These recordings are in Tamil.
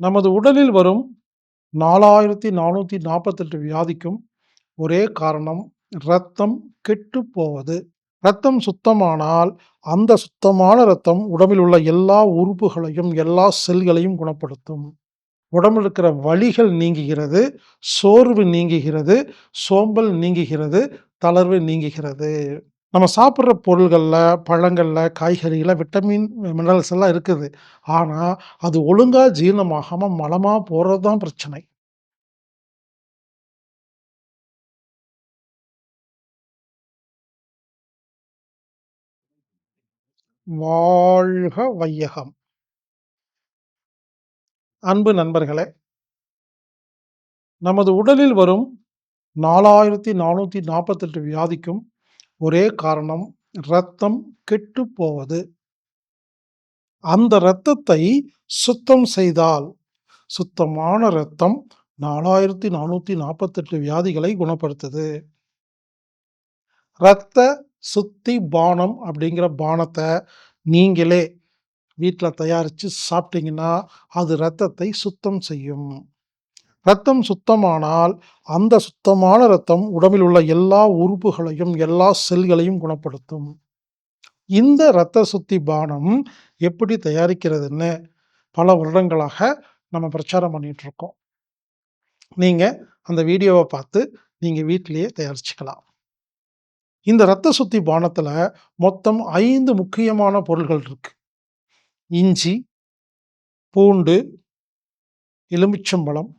நமது உடலில் வரும் நாலாயிரத்தி நானூற்றி நாற்பத்தெட்டு வியாதிக்கும் ஒரே காரணம் இரத்தம் கெட்டு போவது இரத்தம் சுத்தமானால் அந்த சுத்தமான இரத்தம் உடம்பில் உள்ள எல்லா உறுப்புகளையும் எல்லா செல்களையும் குணப்படுத்தும். உடம்பில் இருக்கிற வழிகள் நீங்குகிறது சோர்வு நீங்குகிறது சோம்பல் நீங்குகிறது தளர்வு நீங்குகிறது. நம்ம சாப்பிட்ற பொருள்களில் பழங்களில் காய்கறிகளில் விட்டமின் மினரல்ஸ் எல்லாம் இருக்குது. ஆனால் அது ஒழுங்காக ஜீரணமாகாமல் மலமாக போகிறது தான் பிரச்சனை. வாழ்க வையகம். அன்பு நண்பர்களே நமது உடலில் வரும் நாலாயிரத்தி நானூற்றி நாற்பத்தெட்டு வியாதிக்கும் ஒரே காரணம் இரத்தம் கெட்டு போவது அந்த இரத்தத்தை சுத்தம் செய்தால் சுத்தமான இரத்தம் நாலாயிரத்தி நானூற்றி நாற்பத்தெட்டு வியாதிகளை குணப்படுத்துது. இரத்த சுத்தி பானம் அப்படிங்கிற பானத்தை நீங்களே வீட்டில் தயாரித்து சாப்பிட்டீங்கன்னா அது இரத்தத்தை சுத்தம் செய்யும். ரத்தம் சுத்தமானால் அந்த சுத்தமான ரத்தம் உடம்பில் உள்ள எல்லா உறுப்புகளையும் எல்லா செல்களையும் குணப்படுத்தும். இந்த இரத்த சுத்தி பானம் எப்படி தயாரிக்கிறதுன்னு பல வருடங்களாக நம்ம பிரச்சாரம் பண்ணிட்டு இருக்கோம் அந்த வீடியோவை பார்த்து நீங்கள் வீட்டிலேயே தயாரிச்சுக்கலாம். இந்த இரத்த சுத்தி பானத்தில் மொத்தம் ஐந்து முக்கியமான பொருள்கள் இருக்கு. இஞ்சி பூண்டு எலுமிச்சம்பழம்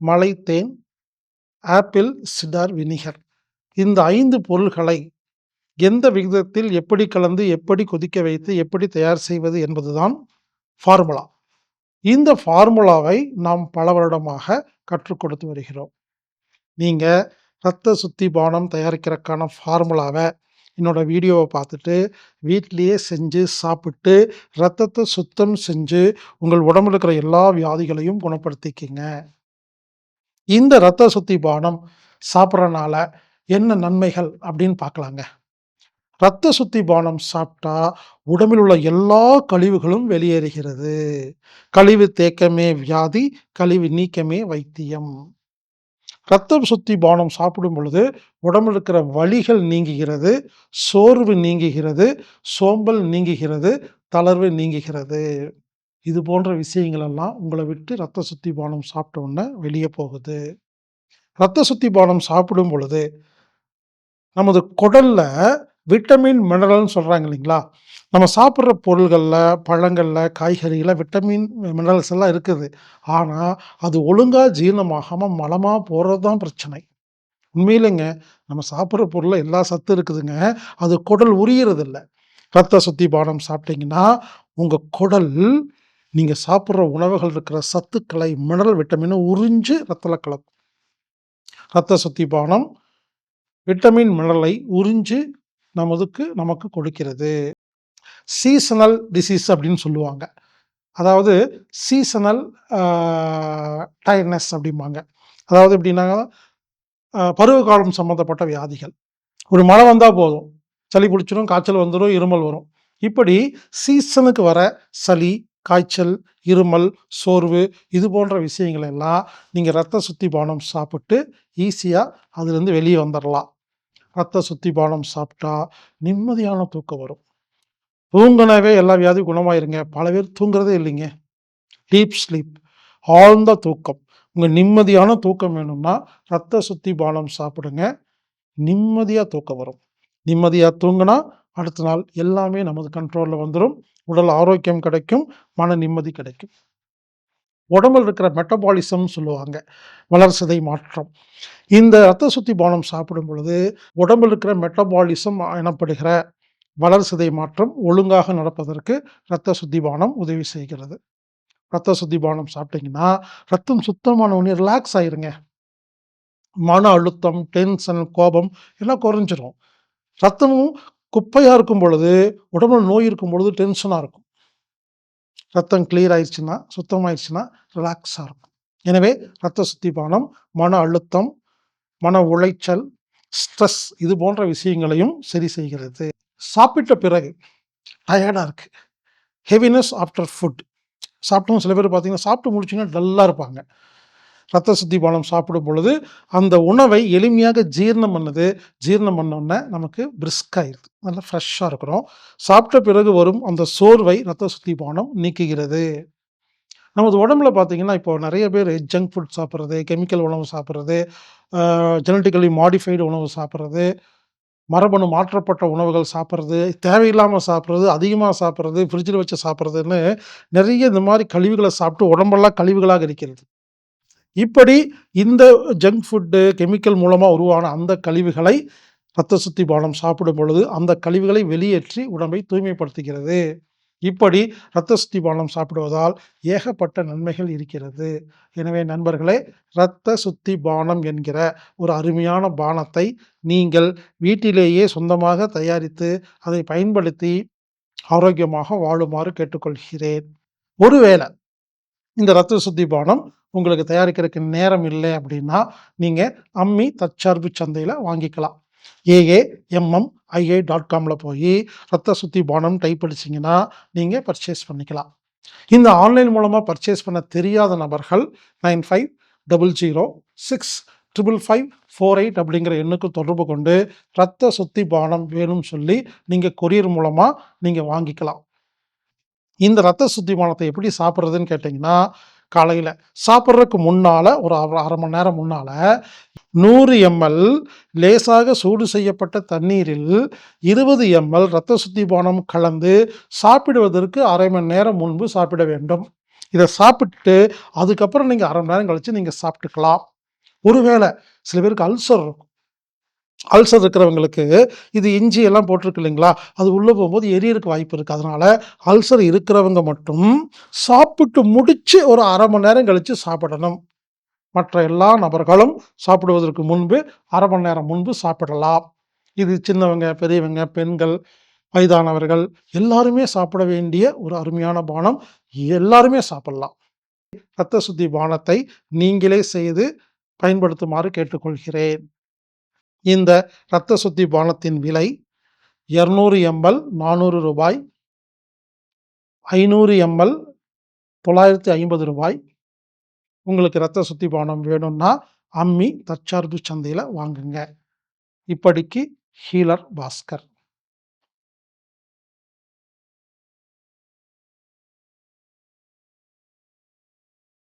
மலைத்தேன் ஆப்பிள் சிடார் வினிகர். இந்த ஐந்து பொருள்களை எந்த விகிதத்தில் எப்படி கலந்து எப்படி கொதிக்க வைத்து எப்படி தயார் செய்வது என்பதுதான் ஃபார்முலா. இந்த ஃபார்முலாவை நாம் பல வருடமாக கற்றுக் கொடுத்து வருகிறோம். நீங்கள் ரத்த சுத்தி பானம் தயாரிக்கிறதுக்கான ஃபார்முலாவை என்னோடய வீடியோவை பார்த்துட்டு வீட்டிலையே செஞ்சு சாப்பிட்டு ரத்தத்தை சுத்தம் செஞ்சு உங்கள் உடம்புல இருக்கிற எல்லா வியாதிகளையும் குணப்படுத்திக்கிங்க. இந்த ரத்த சுத்தி பானம் சாப்பிட்றனால என்ன நன்மைகள் அப்படின்னு பார்க்கலாங்க. ரத்த சுத்தி பானம் சாப்பிட்டா உடம்பில் உள்ள எல்லா கழிவுகளும் வெளியேறுகிறது. கழிவு தேக்கமே வியாதி கழிவு நீக்கமே வைத்தியம். ரத்தம் சுத்தி பானம் சாப்பிடும் பொழுது உடம்பில் இருக்கிற வலிகள் நீங்குகிறது சோர்வு நீங்குகிறது சோம்பல் நீங்குகிறது தளர்வு நீங்குகிறது. இது போன்ற விஷயங்களெல்லாம் உங்களை விட்டு ரத்த சுத்தி பானம் சாப்பிட்ட உடனே வெளியே போகுது. ரத்த சுத்தி பானம் சாப்பிடும் பொழுது நமது குடலில் விட்டமின் மினரல்னு சொல்கிறாங்க இல்லைங்களா? நம்ம சாப்பிட்ற பொருள்களில் பழங்களில் காய்கறிகளில் விட்டமின் மினரல்ஸ் எல்லாம் இருக்குது. ஆனால் அது ஒழுங்காக ஜீரணமாகாமல் மலமாக போகிறது தான் பிரச்சனை. உண்மையிலேங்க நம்ம சாப்பிட்ற பொருளில் எல்லா சத்து இருக்குதுங்க. அது குடல் உரியறதில்ல. ரத்த சுத்தி பானம் சாப்பிட்டீங்கன்னா உங்கள் குடல் நீங்கள் சாப்பிட்ற உணவுகள் இருக்கிற சத்துக்களை மினரல் விட்டமினை உறிஞ்சு ரத்தத்தில் கலக்கும். ரத்த சுத்தி பானம் விட்டமின் மினரலை உறிஞ்சு நமதுக்கு நமக்கு கொடுக்கிறது. சீசனல் டிசீஸ் அப்படின்னு சொல்லுவாங்க. அதாவது சீசனல் டயர்னஸ் அப்படிம்பாங்க. அதாவது எப்படின்னா பருவ காலம் சம்மந்தப்பட்ட வியாதிகள். ஒரு மழை வந்தால் போதும். சளி பிடிச்சிடும் காய்ச்சல் வந்துடும் இருமல் வரும். இப்படி சீசனுக்கு வர சளி காய்ச்சல் இருமல் சோர்வு இது போன்ற விஷயங்கள் எல்லாம் நீங்கள் ரத்த சுத்தி பானம் சாப்பிட்டு ஈஸியாக அதுலேருந்து வெளியே வந்துடலாம் ரத்த சுத்தி பானம் சாப்பிட்டா நிம்மதியான தூக்கம் வரும். தூங்கினாவே எல்லா வியாதியும் குணமாயிருங்க. பல பேர் தூங்குறதே இல்லைங்க. டீப் ஸ்லீப் ஆழ்ந்த தூக்கம். உங்கள் நிம்மதியான தூக்கம் வேணும்னா ரத்த சுத்தி பானம் சாப்பிடுங்க. நிம்மதியாக தூக்கம் வரும். நிம்மதியாக தூங்கினா அடுத்த நாள் எல்லாமே நமது கண்ட்ரோலில் வந்துடும் உடல் ஆரோக்கியம் கிடைக்கும் மன நிம்மதி கிடைக்கும். உடம்பில் இருக்கிற மெட்டபாலிசம் சொல்லுவாங்க வளர்சதை மாற்றம். இந்த ரத்த சுத்தி பானம் சாப்பிடும் பொழுது உடம்பில் இருக்கிற மெட்டபாலிசம் எனப்படுகிற வளர்சதை மாற்றம் ஒழுங்காக நடப்பதற்கு இரத்த சுத்திபானம் உதவி செய்கிறது. ரத்த சுத்திபானம் சாப்பிட்டீங்கன்னா ரத்தம் சுத்தமான உடனே ரிலாக்ஸ் ஆயிருங்க. மன அழுத்தம் டென்ஷன் கோபம் எல்லாம் குறைஞ்சிரும். ரத்தமும் குப்பையாக இருக்கும் பொழுது உடம்புல நோய் இருக்கும் பொழுது டென்ஷனாக இருக்கும். ரத்தம் கிளியர் ஆயிடுச்சுன்னா சுத்தமாயிடுச்சுன்னா ரிலாக்ஸாக இருக்கும். எனவே ரத்த சுத்திபானம் மன அழுத்தம் மன உளைச்சல் ஸ்ட்ரெஸ் இது போன்ற விஷயங்களையும் சரி செய்கிறது. சாப்பிட்ட பிறகு டயர்டாக இருக்குது ஹெவினஸ் ஆஃப்டர் ஃபுட் சாப்பிட்டவங்க சில பேர் பார்த்தீங்கன்னா சாப்பிட்டு முடிச்சிங்கன்னா டல்லாக இருப்பாங்க. ரத்த சுத்தி பானம் சாப்பிடும் பொழுது அந்த உணவை எளிமையாக ஜீரணம் பண்ணுது ஜீரணம் பண்ணோடனே நமக்கு பிரிஸ்காயிருது நல்லா ஃப்ரெஷ்ஷாக இருக்கிறோம். சாப்பிட்ட பிறகு வரும் அந்த சோர்வை ரத்த சுத்தி பானம் நீக்குகிறது. நமது உடம்புல பார்த்தீங்கன்னா இப்போ நிறைய பேர் ஜங்க் ஃபுட் சாப்பிட்றது கெமிக்கல் உணவு சாப்பிட்றது ஜெனட்டிக்கலி மாடிஃபைடு உணவு சாப்பிட்றது மரபணு மாற்றப்பட்ட உணவுகள் சாப்பிட்றது தேவையில்லாமல் சாப்பிட்றது அதிகமாக சாப்பிட்றது ஃப்ரிட்ஜில் வச்சு சாப்பிட்றதுன்னு நிறைய இந்த மாதிரி கழிவுகளை சாப்பிட்டு உடம்பெல்லாம் கழிவுகளாக இருக்கிறது. இப்படி இந்த ஜங்க் ஃபுட்டு கெமிக்கல் மூலமாக உருவான அந்த கழிவுகளை இரத்த சுத்தி பானம் சாப்பிடும் பொழுது அந்த கழிவுகளை வெளியேற்றி உடம்பை தூய்மைப்படுத்துகிறது. இப்படி இரத்த சுத்தி பானம் சாப்பிடுவதால் ஏகப்பட்ட நன்மைகள் இருக்கிறது. எனவே நண்பர்களே இரத்த சுத்தி பானம் என்கிற ஒரு அருமையான பானத்தை நீங்கள் வீட்டிலேயே சொந்தமாக தயாரித்து அதை பயன்படுத்தி ஆரோக்கியமாக வாழுமாறு கேட்டுக்கொள்கிறேன். ஒருவேளை இந்த இரத்த சுத்தி பானம் உங்களுக்கு தயாரிக்கிறதுக்கு நேரம் இல்லை அப்படின்னா நீங்கள் அம்மி தற்சார்பு சந்தையில் வாங்கிக்கலாம். ஏஏ எம்எம் ஐஏ டாட் காமில் போய் ரத்த சுத்தி பானம் டைப் அடிச்சிங்கன்னா நீங்கள் பர்ச்சேஸ் பண்ணிக்கலாம். இந்த ஆன்லைன் மூலமாக பர்ச்சேஸ் பண்ண தெரியாத நபர்கள் nine five double zero six triple five four eight அப்படிங்கிற எண்ணுக்கு தொடர்பு கொண்டு ரத்த சுத்தி பானம் வேணும்னு சொல்லி நீங்கள் கொரியர் மூலமாக நீங்கள் வாங்கிக்கலாம். இந்த ரத்த சுத்தி பானத்தை எப்படி சாப்பிட்றதுன்னு கேட்டிங்கன்னா காலையில் சாப்பிட்றதுக்கு முன்னால் ஒரு அரை மணி நேரம் முன்னால் நூறு எம்எல் லேசாக சூடு செய்யப்பட்ட தண்ணீரில் இருபது எம்எல் இரத்த சுத்தி பானம் கலந்து சாப்பிடுவதற்கு அரை மணி நேரம் முன்பு சாப்பிட வேண்டும். இதை சாப்பிட்டு அதுக்கப்புறம் நீங்கள் அரை மணி நேரம் கழித்து நீங்கள் சாப்பிட்டுக்கலாம். ஒருவேளை சில பேருக்கு அல்சர் இருக்கும். அல்சர் இருக்கிறவங்களுக்கு இது இஞ்சி எல்லாம் போட்டிருக்கு இல்லைங்களா? அது உள்ளே போகும்போது எரியறதுக்கு வாய்ப்பு இருக்குது அதனால் அல்சர் இருக்கிறவங்க மட்டும் சாப்பிட்டு முடித்து ஒரு அரை மணி நேரம் கழித்து சாப்பிடணும். மற்ற எல்லா நபர்களும் சாப்பிடுவதற்கு முன்பு அரை மணி நேரம் முன்பு சாப்பிடலாம். இது சின்னவங்க பெரியவங்க பெண்கள் வயதானவர்கள் எல்லாருமே சாப்பிட வேண்டிய ஒரு அருமையான பானம். எல்லாருமே சாப்பிடலாம். ரத்த சுத்தி பானத்தை நீங்களே செய்து பயன்படுத்துமாறு கேட்டுக்கொள்கிறேன். இந்த இரத்த சுத்தி பானத்தின் விலை இரநூறு எம்எல் நானூறு ரூபாய். ஐநூறு எம்எல் தொள்ளாயிரத்தி ஐம்பது ரூபாய். உங்களுக்கு இரத்த சுத்தி பானம் வேணும்னா அம்மி தற்சார்பு சந்தையில் வாங்குங்க. இப்படிக்கு ஹீலர் பாஸ்கர்.